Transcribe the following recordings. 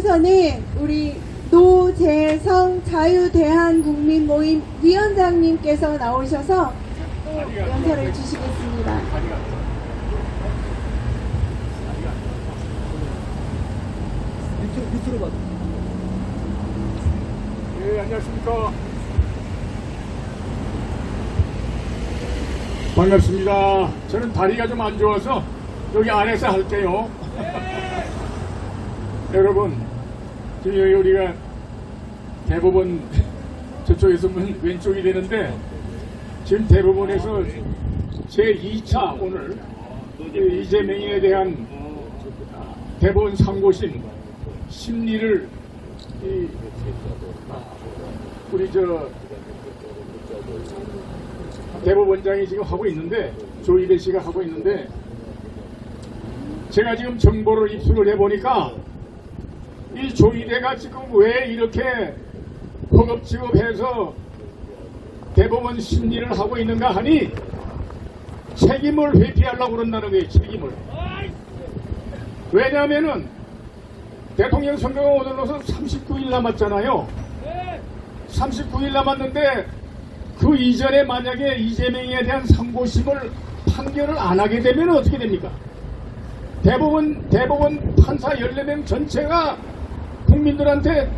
우선은 우리 노재성 자유대한국민 모임 위원장님께서 나오셔서 또 연설을 주시겠습니다. 밑으로, 밑으로 봐. 예, 안녕하십니까. 반갑습니다. 저는 다리가 좀 안 좋아서 여기 안에서 할게요. 여러분, 지금 여기 우리가 대법원 저쪽에서 문 왼쪽이 되는데 지금 대법원에서 제 2차 오늘 그 이재명에 대한 대법원 상고심 심리를 이 우리 저 대법원장이 지금 하고 있는데 조이대 씨가 하고 있는데 제가 지금 정보를 입수를 해보니까 이 조이대가 지금 왜 이렇게 허겁지겁해서 대법원 심리를 하고 있는가 하니 책임을 회피하려고 그런다는 거예요 책임을 왜냐하면은 대통령 선거가 오늘로서 39일 남았잖아요 39일 남았는데 그 이전에 만약에 이재명에 대한 상고심을 판결을 안 하게 되면 어떻게 됩니까? 대법원, 대법원 판사 14명 전체가 국민들한테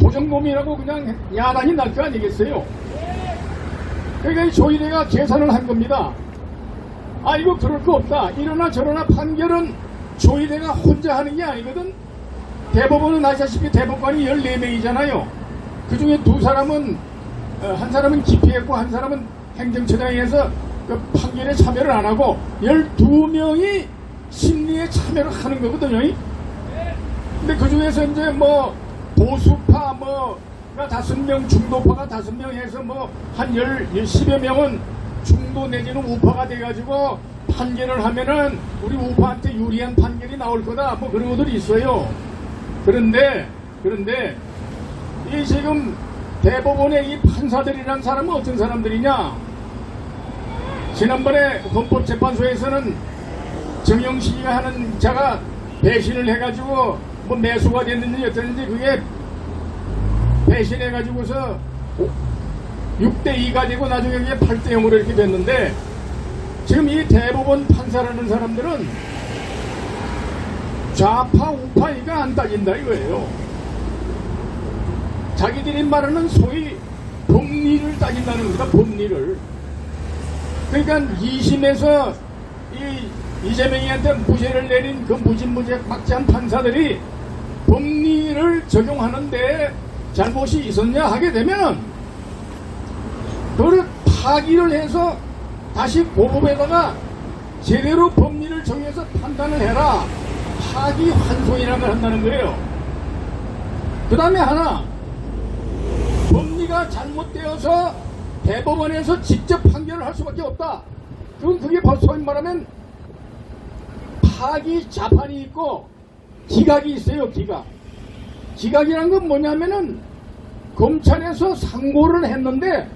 도정범이라고 그냥 야단이 날 거 아니겠어요? 그러니까 이 조이대가 계산을 한 겁니다. 아, 이거 그럴 거 없다. 이러나 저러나 판결은 조이대가 혼자 하는 게 아니거든. 대법원은 아시다시피 대법관이 14명이잖아요. 그 중에 두 사람은, 어, 한 사람은 기피했고, 한 사람은 행정처장에서 그 판결에 참여를 안 하고, 12명이 심리에 참여를 하는 거거든요. 근데 그 중에서 이제 뭐, 보수파 뭐가 다섯 명, 중도파가 다섯 명 해서 뭐, 한 열, 십여 명은 중도 내지는 우파가 돼가지고 판결을 하면은 우리 우파한테 유리한 판결이 나올 거다. 뭐 그런 것들이 있어요. 그런데, 그런데, 이 지금 대법원의 이 판사들이란 사람은 어떤 사람들이냐? 지난번에 헌법재판소에서는 정영식이가 하는 자가 배신을 해가지고 뭐 매수가 됐는지 어땠는지 그게 배신해가지고서 6대2가 되고 나중에 그게 8대0으로 이렇게 됐는데 지금 이 대법원 판사라는 사람들은 좌파 우파이가 안 따진다 이거예요. 자기들이 말하는 소위 법리를 따진다는 겁니다. 법리를. 그러니까 2심에서 이 이재명이한테 무죄를 내린 그 무진무죄 박지한 판사들이 법리를 적용하는데 잘못이 있었냐 하게 되면 그걸 파기를 해서 다시 고법에다가 제대로 법리를 정해서 판단을 해라. 파기 환송이라는 걸 한다는 거예요. 그 다음에 하나, 법리가 잘못되어서 대법원에서 직접 판결을 할 수밖에 없다. 그럼 그게 벌써 말하면 파기 자판이 있고 기각이 있어요, 기각. 기각이란 건 뭐냐면은 검찰에서 상고를 했는데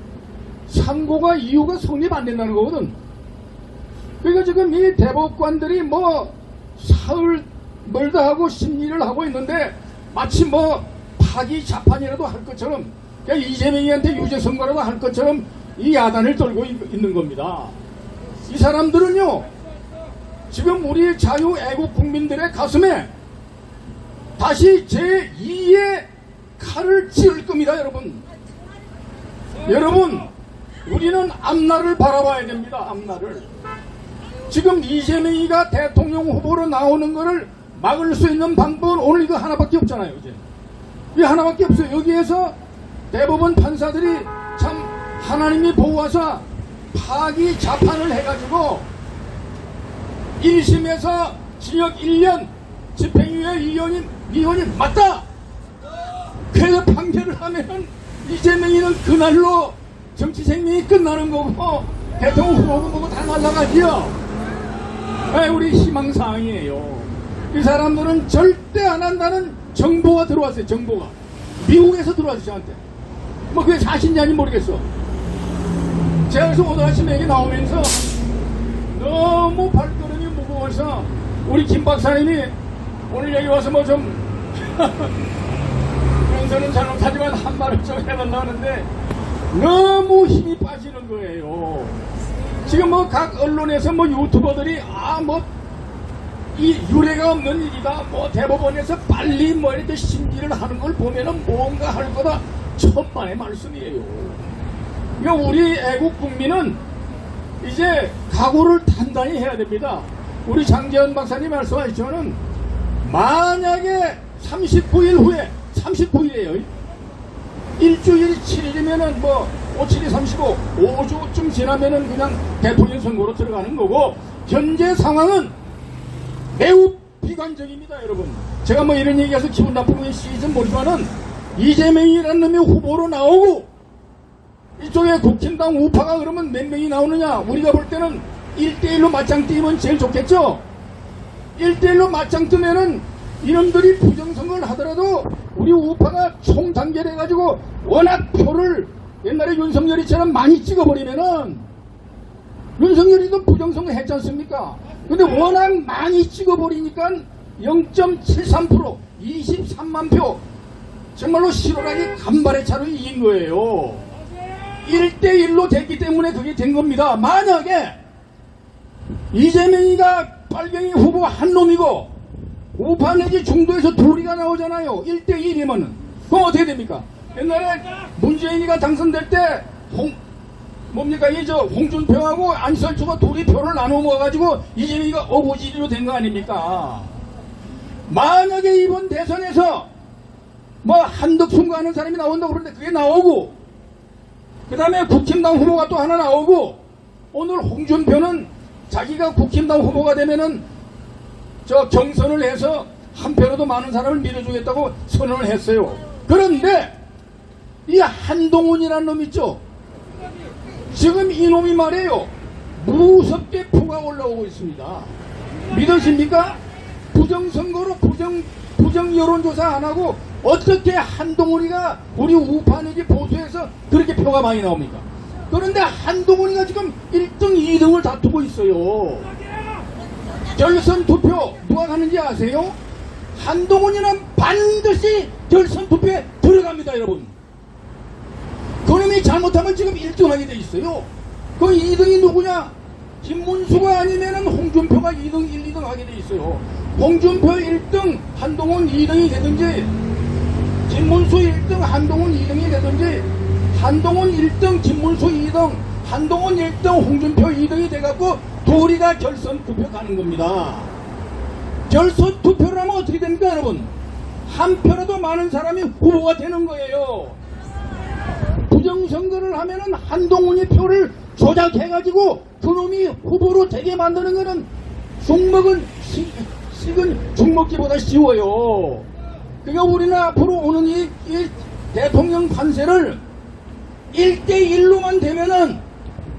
상고가 이유가 성립 안 된다는 거거든. 그러니까 지금 이 대법관들이 뭐 사흘 멀다 하고 심리를 하고 있는데 마치 뭐 파기 자판이라도 할 것처럼 그러니까 이재명이한테 유죄 선고라도 할 것처럼 이 야단을 떨고 있- 있는 겁니다. 이 사람들은요 지금 우리 자유 애국 국민들의 가슴에 다시 제2의 칼을 찌를 겁니다, 여러분. 여러분, 우리는 앞날을 바라봐야 됩니다, 앞날을. 지금 이재명이가 대통령 후보로 나오는 것을 막을 수 있는 방법은 오늘 이거 하나밖에 없잖아요, 이제. 이 하나밖에 없어요. 여기에서 대법원 판사들이 참 하나님이 보호하사 파기 자판을 해가지고 1심에서 징역 1년 집행유예 이혼이, 이혼이 맞다! 그래서 판결을 하면 이재명이는 그날로 정치 생명이 끝나는 거고 대통령 후보고 뭐고 다 날라가지요. 네, 우리 희망사항이에요. 이 사람들은 절대 안 한다는 정보가 들어왔어요. 정보가 미국에서 들어왔어요. 저한테. 뭐 그게 사실인지 모르겠어. 제가 그래서 오늘 아침에 여기 나오면서 너무 발걸 무거워서 우리 김 박사님이 오늘 여기 와서 뭐좀 그래서는 잘 못하지만 한 말을 좀 해달라 하는데 너무 힘이 빠지는 거예요. 지금 뭐 각 언론에서 뭐 유튜버들이 아 뭐 이 유례가 없는 일이다. 뭐 대법원에서 빨리 뭐 이렇게 심리를 하는 걸 보면은 뭔가 할 거다. 천만의 말씀이에요. 그러니까 우리 애국 국민은 이제 각오를 단단히 해야 됩니다. 우리 장재현 박사님 말씀하셨지만은 만약에 39일 후에 39일이에요. 일주일 7일이면은 뭐 5, 7이 35, 5주쯤 지나면은 그냥 대통령 선거로 들어가는 거고 현재 상황은 매우 비관적입니다, 여러분. 제가 뭐 이런 얘기해서 기분 나쁘면 시즌 모르지만은 이재명이라는 놈이 후보로 나오고 이쪽에 국힘당 우파가 그러면 몇 명이 나오느냐? 우리가 볼 때는 1대1로 맞짱 뛰면 제일 좋겠죠? 1대1로 맞짱 뜨면은 이놈들이 부정선거를 하더라도 우리 우파가 총단결해가지고 워낙 표를 옛날에 윤석열이처럼 많이 찍어버리면은 윤석열이도 부정선거 했지 않습니까? 근데 워낙 많이 찍어버리니까 0.73% 23만 표 정말로 실오라기 간발의 차로 이긴 거예요. 1대1로 됐기 때문에 그게 된 겁니다. 만약에 이재명이가 빨갱이 후보 한 놈이고 우파 내지 중도에서 둘이가 나오잖아요. 1대1이면은. 그럼 어떻게 됩니까? 옛날에 문재인이가 당선될 때 홍, 뭡니까? 이 저 홍준표하고 안철수가 둘이 표를 나눠 모아가지고 이재명이가 어부지리로 된 거 아닙니까? 만약에 이번 대선에서 뭐 한덕순가 하는 사람이 나온다고 그러는데 그게 나오고 그 다음에 국힘당 후보가 또 하나 나오고 오늘 홍준표는 자기가 국힘당 후보가 되면은 저 경선을 해서 한 표라도 많은 사람을 밀어주겠다고 선언을 했어요. 그런데 이 한동훈이라는 놈 있죠? 지금 이놈이 말이에요. 무섭게 표가 올라오고 있습니다. 믿으십니까? 부정선거로 부정, 부정 여론조사 안 하고 어떻게 한동훈이가 우리 우파 내지 보수에서 그렇게 표가 많이 나옵니까? 그런데 한동훈이가 지금 1등, 2등을 다투고 있어요. 결선 투표 누가 가는지 아세요? 한동훈이는 반드시 결선 투표에 들어갑니다, 여러분. 그놈이 잘못하면 지금 1등 하게 돼 있어요. 그 2등이 누구냐? 김문수가 아니면은 홍준표가 2등, 1, 2등 하게 돼 있어요. 홍준표 1등, 한동훈 2등이 되든지, 김문수 1등, 한동훈 2등이 되든지, 한동훈 1등, 김문수 2등, 한동훈 1등, 홍준표 2등이 돼갖고 둘이가 결선 투표 가는 겁니다. 결선 투표를 하면 어떻게 됩니까, 여러분? 한 표라도 많은 사람이 후보가 되는 거예요. 부정선거를 하면은 한동훈이 표를 조작해가지고 그놈이 후보로 되게 만드는 거는 죽먹은 식, 식은 죽먹기보다 쉬워요. 그러니까 우리는 앞으로 오는 이, 이 대통령 판세를 1대1로만 되면은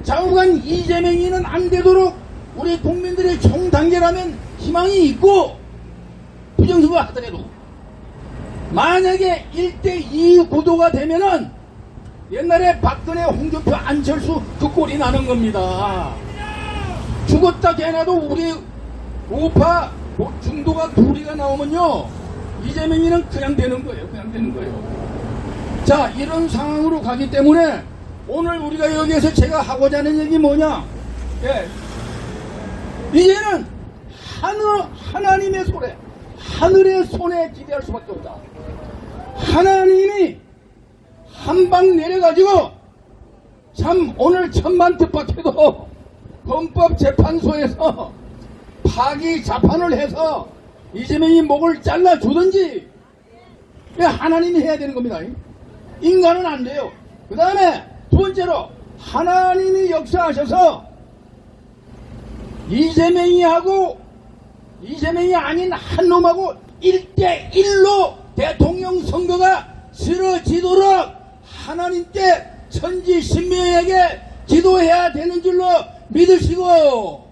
좌우간 이재명이는 안 되도록 우리 국민들의 총단계라면 희망이 있고 부정선거 하더라도 만약에 1대2 구도가 되면은 옛날에 박근혜, 홍준표, 안철수 그 꼴이 나는 겁니다. 죽었다 개나도 우리 우파 뭐 중도가 둘이가 나오면요 이재명이는 그냥 되는 거예요. 그냥 되는 거예요. 자 이런 상황으로 가기 때문에 오늘 우리가 여기에서 제가 하고자 하는 얘기 뭐냐? 예. 이제는 하늘 하나님의 손에 하늘의 손에 기대할 수밖에 없다. 하나님이 한 방 내려가지고 참 오늘 천만 뜻밖에도 헌법재판소에서 파기 자판을 해서 이재명이 목을 잘라 주든지 하나님이 해야 되는 겁니다. 인간은 안 돼요. 그 다음에 두 번째로 하나님이 역사하셔서 이재명이 하고 이재명이 아닌 한 놈하고 1대1로 대통령 선거가 치러지도록 하나님께 천지신명에게 기도해야 되는 줄로 믿으시고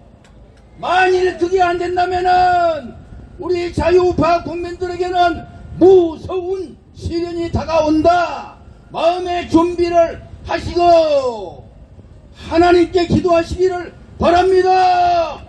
만일 그게 안 된다면은 우리 자유우파 국민들에게는 무서운 시련이 다가온다. 마음의 준비를 하시고 하나님께 기도하시기를 바랍니다.